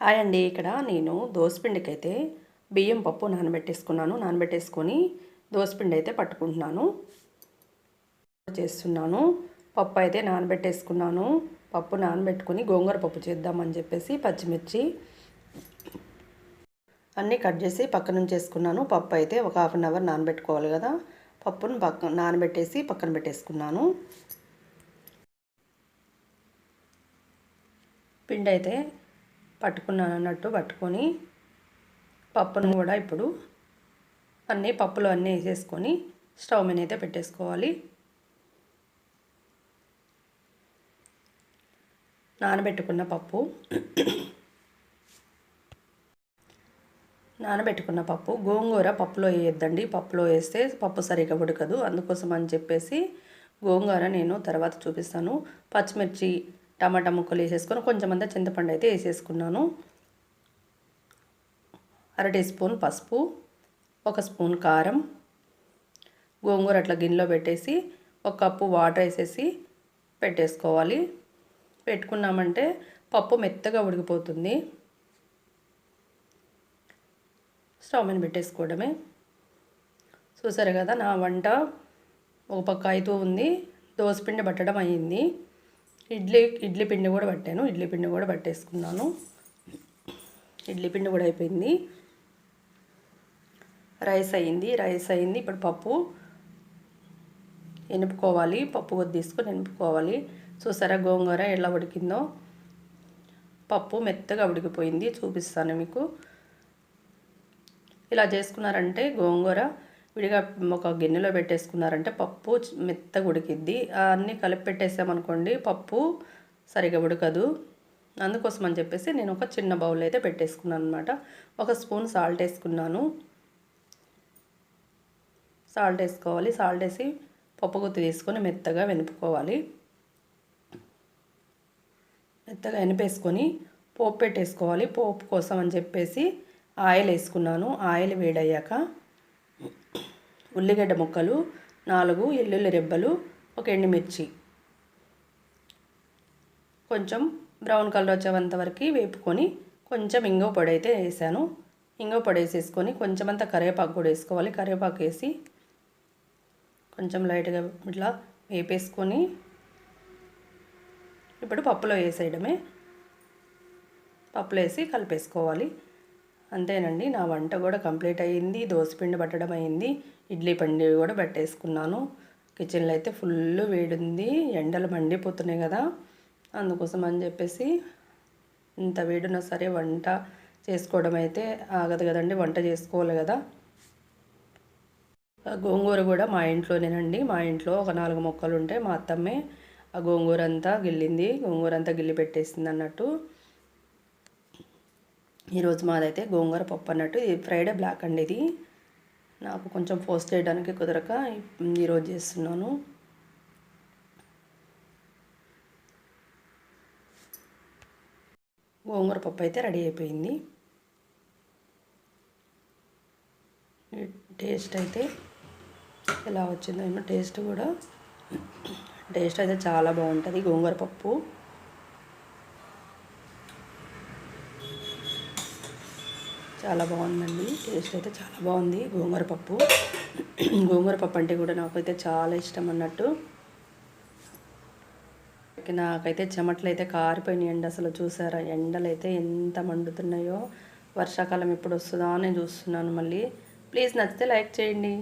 Hi అండి. ఇక్కడ నేను దోసపిండికి అయితే బియ్యం పప్పు నానబెట్టేసుకున్నాను. నానబెట్టేసుకొని దోసపిండి అయితే పట్టుకుంటున్నాను. చేస్తున్నాను. పప్పు అయితే నానబెట్టేసుకున్నాను. పప్పు నానబెట్టుకొని గోంగూర పప్పు చేద్దామని చెప్పేసి పచ్చిమిర్చి అన్నీ కట్ చేసి పక్కన చేసుకున్నాను పప్పు అయితే ఒక హాఫ్ అన్ అవర్ నానబెట్టుకోవాలి కదా. పప్పును పక్క నానబెట్టేసి పక్కన పెట్టేసుకున్నాను. పిండి అయితే పట్టుకున్నాను అన్నట్టు పట్టుకొని పప్పును కూడా ఇప్పుడు అన్నీ పప్పులు అన్నీ వేసేసుకొని స్టవ్ మీద అయితే పెట్టేసుకోవాలి. నానబెట్టుకున్న పప్పు నానబెట్టుకున్న పప్పు గోంగూర పప్పులో వేయొద్దండి. పప్పులో వేస్తే పప్పు సరిగా ఉడకదు. అందుకోసం అని చెప్పేసి గోంగూర నేను తర్వాత చూపిస్తాను. పచ్చిమిర్చి టమాటా ముక్కలు వేసేసుకొని కొంచెం అంతా చింతపండు అయితే వేసేసుకున్నాను. అర టీ స్పూన్ పసుపు ఒక స్పూన్ కారం గోంగూర అట్లా గిన్నెలో పెట్టేసి ఒక కప్పు వాటర్ వేసేసి పెట్టేసుకోవాలి. పెట్టుకున్నామంటే పప్పు మెత్తగా ఉడికిపోతుంది. స్టవ్ మీద పెట్టేసుకోవడమే. చూసారు కదా నా వంట? ఒక పక్క అయితే ఉంది. దోసపిండి పట్టడం అయ్యింది ఇడ్లీ ఇడ్లీ పిండి కూడా పట్టాను. ఇడ్లీ పిండి కూడా పట్టేసుకున్నాను. ఇడ్లీ పిండి కూడా అయిపోయింది. రైస్ అయింది రైస్ అయింది ఇప్పుడు పప్పు ఎనుపుకోవాలి. పప్పు కొద్ది తీసుకొని ఎనుపుకోవాలి. చూసారా గోంగూర ఎలా ఉడికిందో? పప్పు మెత్తగా ఉడికిపోయింది. చూపిస్తాను మీకు. ఇలా చేసుకున్నారంటే గోంగూర విడిగా ఒక గిన్నెలో పెట్టేసుకున్నారంటే పప్పు మెత్తగా ఉడికిద్ది. అన్నీ కలిపి పెట్టేసామనుకోండి పప్పు సరిగా ఉడకదు. అందుకోసం అని చెప్పేసి నేను ఒక చిన్న బౌల్ అయితే పెట్టేసుకున్నాను అనమాట ఒక స్పూన్ సాల్ట్ వేసుకున్నాను. సాల్ట్ వేసుకోవాలి. సాల్ట్ వేసి పప్పు గుత్తి తీసుకొని మెత్తగా వెనుపుకోవాలి. మెత్తగా వెనిపేసుకొని పోపు పెట్టేసుకోవాలి. పోపు కోసం అని చెప్పేసి ఆయిల్ వేసుకున్నాను. ఆయిల్ వేడయ్యాక ఉల్లిగడ్డ ముక్కలు నాలుగు ఎల్లుల్లి రెబ్బలు ఒక ఎండుమిర్చి. కొంచెం బ్రౌన్ కలర్ వచ్చేంత వరకు వేపుకొని కొంచెం ఇంగో పొడి అయితే వేసాను. ఇంగో పొడి వేసేసుకొని కొంచెం అంతా కరివేపాకు కూడా వేసుకోవాలి. కరివేపాకు వేసి కొంచెం లైట్గా ఇట్లా వేపేసుకొని ఇప్పుడు పప్పులో వేసేయడమే. పప్పులో వేసి కలిపేసుకోవాలి. అంతేనండి. నా వంట కూడా కంప్లీట్ అయ్యింది దోసపిండి పట్టడం అయింది ఇడ్లీ పండి కూడా పెట్టేసుకున్నాను. కిచెన్లో అయితే ఫుల్ వేడుంది ఎండలు మండిపోతున్నాయి కదా అందుకోసం అని చెప్పేసి ఇంత వేడున్నా సరే వంట చేసుకోవడం అయితే ఆగదు కదండి వంట చేసుకోవాలి కదా. గోంగూర కూడా మా ఇంట్లోనేనండి. మా ఇంట్లో ఒక నాలుగు మొక్కలు ఉంటే మా అత్తమ్మే ఆ గోంగూర అంతా గిల్లింది గోంగూర అంతా గిల్లి పెట్టేసింది అన్నట్టు. ఈరోజు మాదైతే గోంగూర పప్పు అన్నట్టు ఇది ఫ్రైడే బ్లాక్ అండి ఇది. నాకు కొంచెం పోస్ట్ చేయడానికి కుదరక ఈరోజు చేస్తున్నాను. గోంగూర పప్పు అయితే రెడీ అయిపోయింది. టేస్ట్ అయితే ఎలా వచ్చిందో ఏమో టేస్ట్ కూడా టేస్ట్ అయితే చాలా బాగుంటుంది గోంగూర పప్పు. చాలా బాగుందండి. టేస్ట్ అయితే చాలా బాగుంది. గోంగూర పప్పు. గోంగూర పప్పు అంటే కూడా నాకైతే చాలా ఇష్టం అన్నట్టు. నాకైతే చెమట్లు అయితే కారిపోయినాయండి అసలు చూసారా? ఎండలు అయితే ఎంత మండుతున్నాయో. వర్షాకాలం ఎప్పుడు వస్తుందా అని చూస్తున్నాను మళ్ళీ. ప్లీజ్ నచ్చితే లైక్ చేయండి.